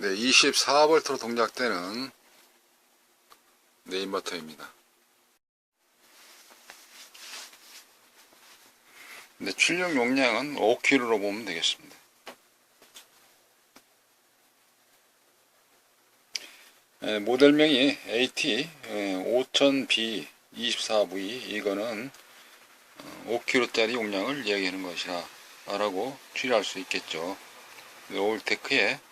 네, 24V로 동작되는 네, 인버터입니다. 네, 출력 용량은 5kg로 보면 되겠습니다. 예, 모델명이 AT 5000B 24V 이거는 5kg짜리 용량을 이야기하는 것이라 라고 추리할 수 있겠죠. 네, 올테크의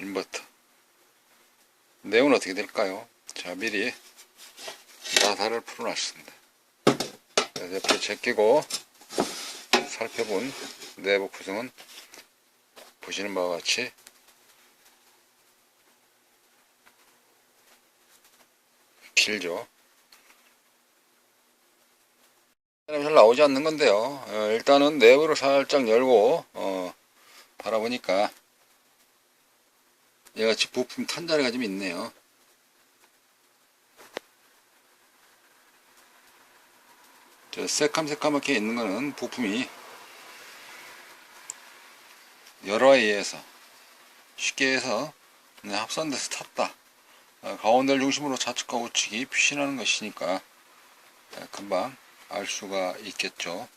인버터 내용은 어떻게 될까요? 자 미리 나사를 풀어놨습니다. 자, 옆에 제끼고 살펴본 내부 구성은 보시는 바와 같이 길죠. 잘 나오지 않는 건데요. 어, 일단은 내부를 살짝 열고 어, 바라보니까 얘같이 부품 탄자리가 좀 있네요. 저 새까맣게 있는 거는 부품이 열화에 의해서 쉽게 해서 네, 합선돼서 탔다. 어, 가운데를 중심으로 좌측과 우측이 피신하는 것이니까 네, 금방 알 수가 있겠죠.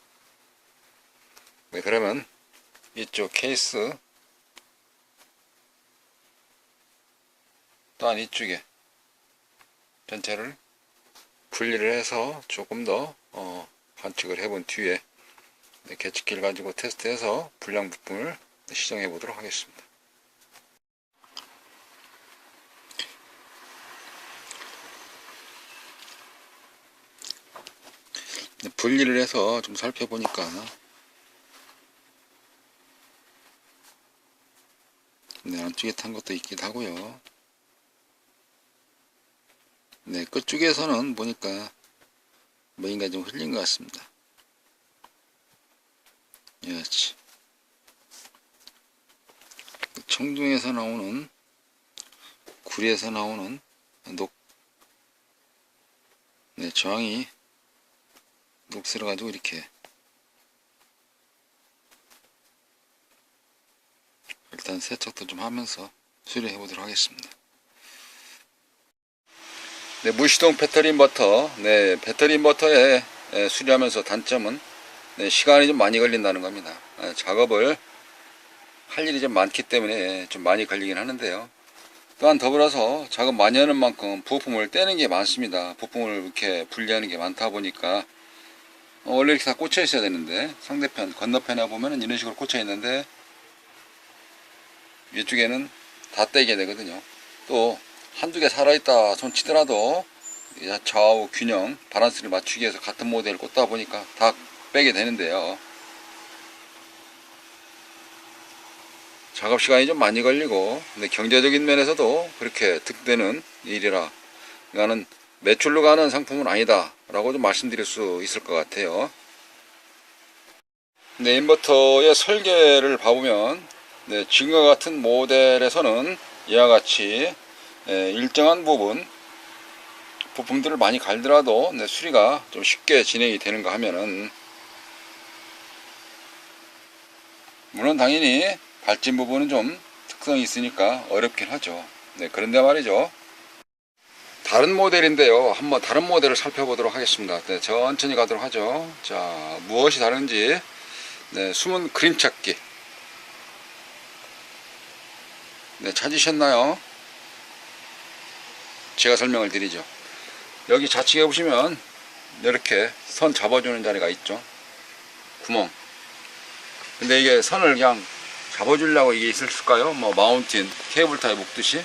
네, 그러면 이쪽 케이스 또한 이쪽에 전체를 분리를 해서 조금 더 어, 관측을 해본 뒤에 네, 계측기를 가지고 테스트해서 불량 부품을 시정해 보도록 하겠습니다. 네, 분리를 해서 좀 살펴보니까 네, 안쪽에 탄 것도 있기도 하고요. 네, 끝쪽에서는 보니까 뭐인가 좀 흘린 것 같습니다. 야치. 청둥에서 나오는 구리에서 나오는 녹, 네, 저항이 녹슬어 가지고 이렇게 일단 세척도 좀 하면서 수리해 보도록 하겠습니다. 네, 무시동 배터리 인버터. 네, 배터리 인버터에 예, 수리하면서 단점은 네, 시간이 좀 많이 걸린다는 겁니다. 예, 작업을 할 일이 좀 많기 때문에 좀 많이 걸리긴 하는데요. 또한 더불어서 작업 많이 하는 만큼 부품을 떼는 게 많습니다. 부품을 이렇게 분리하는 게 많다 보니까 어, 원래 이렇게 다 꽂혀 있어야 되는데 상대편 건너편에 보면은 이런 식으로 꽂혀 있는데 위쪽에는 다 떼게 되거든요. 또 한두 개 살아있다 손 치더라도 이 좌우 균형 바란스를 맞추기 위해서 같은 모델을 꽂다 보니까 다 빼게 되는데요. 작업 시간이 좀 많이 걸리고 근데 경제적인 면에서도 그렇게 득되는 일이라 나는 매출로 가는 상품은 아니다 라고 좀 말씀드릴 수 있을 것 같아요 네, 인버터의 설계를 봐보면 네, 지금과 같은 모델에서는 이와 같이 예, 일정한 부분 부품들을 많이 갈더라도 네, 수리가 좀 쉽게 진행이 되는가 하면은 물론 당연히 발진 부분은 좀 특성이 있으니까 어렵긴 하죠 네, 그런데 말이죠 다른 모델인데요. 한번 다른 모델을 살펴보도록 하겠습니다. 네, 천천히 가도록 하죠. 자, 무엇이 다른지 네, 숨은 그림 찾기. 네, 찾으셨나요? 제가 설명을 드리죠. 여기 좌측에 보시면 이렇게 선 잡아주는 자리가 있죠. 구멍. 근데 이게 선을 그냥 잡아주려고 이게 있을까요? 뭐 마운틴 케이블 타에 묶듯이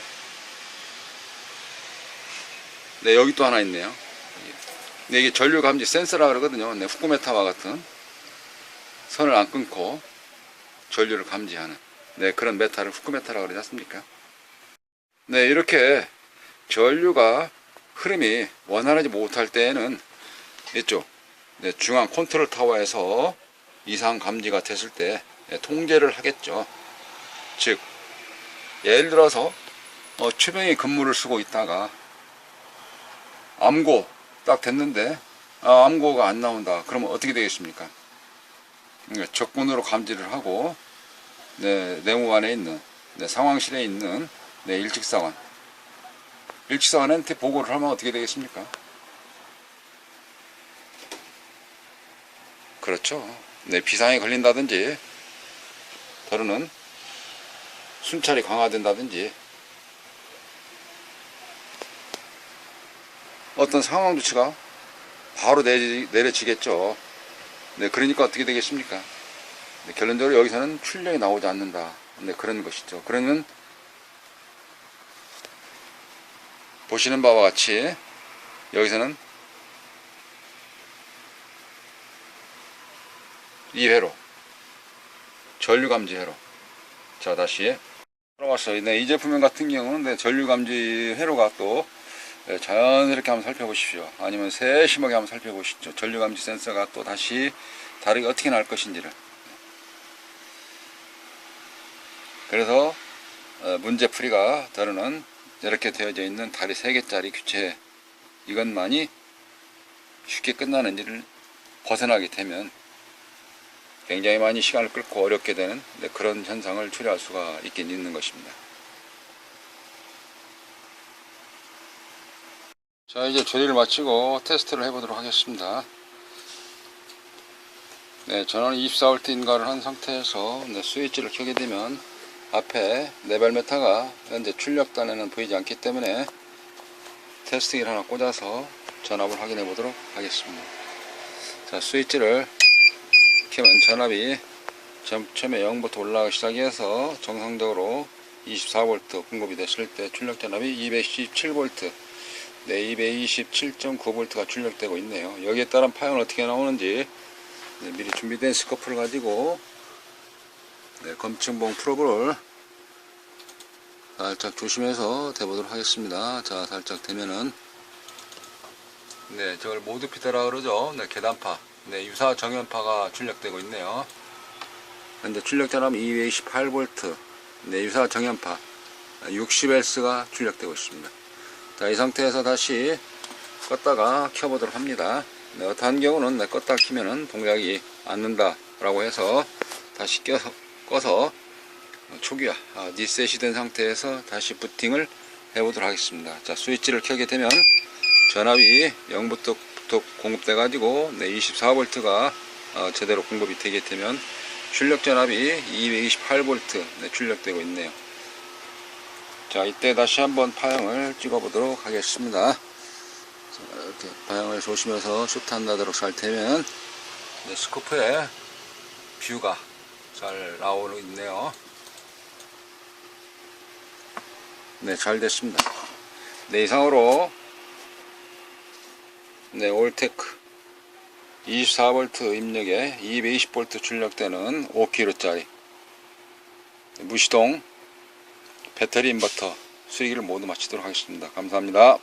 네, 여기 또 하나 있네요. 네, 이게 전류 감지 센서라 그러거든요. 네, 후쿠메타와 같은 선을 안 끊고 전류를 감지하는 네, 그런 메타를 후쿠메타라 그러지 않습니까? 네, 이렇게 전류가 흐름이 원활하지 못할 때에는 이쪽 네, 중앙 컨트롤 타워에서 이상 감지가 됐을 때 네, 통제를 하겠죠. 즉 예를 들어서 어, 최병이 근무를 쓰고 있다가 암고 딱 됐는데 아, 암고가 안 나온다. 그러면 어떻게 되겠습니까? 그러니까 적군으로 감지를 하고 네, 내무관에 있는 네, 상황실에 있는 네, 일직상환 일직상환한테 보고를 하면 어떻게 되겠습니까? 그렇죠. 네, 비상에 걸린다든지 또는 순찰이 강화된다든지 어떤 상황 조치가 바로 내리, 내려지겠죠. 네, 그러니까 어떻게 되겠습니까? 네, 결론적으로 여기서는 출력이 나오지 않는다. 네, 그런 것이죠. 그러면 보시는 바와 같이 여기서는 이 회로 전류감지 회로 자 다시 들어갔어요. 네, 이 제품 같은 경우는 네, 전류감지 회로가 또 네, 자연스럽게 한번 살펴보십시오. 아니면 세심하게 한번 살펴보시죠. 전류감지 센서가 또 다시 다르게 어떻게 나올 것인지를. 그래서 어, 문제풀이가 다루는 이렇게 되어져 있는 다리 3개짜리 교체 이것만이 쉽게 끝나는 일을 벗어나게 되면 굉장히 많이 시간을 끌고 어렵게 되는 네, 그런 현상을 초래할 수가 있긴 있는 것입니다. 자 이제 조리를 마치고 테스트를 해보도록 하겠습니다. 네, 전원 24V 인가를 한 상태에서 네, 스위치를 켜게 되면 앞에 네발메타가 현재 출력단에는 보이지 않기 때문에 테스팅을 하나 꽂아서 전압을 확인해 보도록 하겠습니다. 자 스위치를 켜면 전압이 처- 처음에 0부터 올라가기 시작해서 정상적으로 24V 공급이 됐을 때 출력 전압이 217V 네, 227.9V가 출력되고 있네요. 여기에 따른 파형은 어떻게 나오는지 네, 미리 준비된 스코프를 가지고 네, 검층봉 프로브를 살짝 조심해서 대보도록 하겠습니다. 자, 살짝 되면은 네, 저걸 모드 피터라 그러죠. 네, 계단파. 네, 유사 정연파가 출력되고 있네요. 현재 출력 전압 228V. 네, 유사 정연파 60Hz가 출력되고 있습니다. 자, 이 상태에서 다시 껐다가 켜보도록 합니다. 네, 어떠한 경우는 네, 껐다 키면은 동작이 않는다 라고 해서 다시 껴서, 꺼서 초기화, 아, 리셋이 된 상태에서 다시 부팅을 해보도록 하겠습니다. 자, 스위치를 켜게 되면 전압이 0부터 공급돼 가지고 네, 24V가 어, 제대로 공급이 되게 되면 출력 전압이 228V 네, 출력되고 있네요. 자, 이때 다시 한번 파형을 찍어 보도록 하겠습니다. 자, 이렇게 파형을 조심해서 슈트 안 나도록 잘 되면 네, 스코프에 뷰가 잘 나오고 있네요. 네, 잘 됐습니다. 네, 이상으로 네, 올테크 24V 입력에 220V 출력되는 5kg짜리 무시동 배터리 인버터 수리기를 모두 마치도록 하겠습니다. 감사합니다.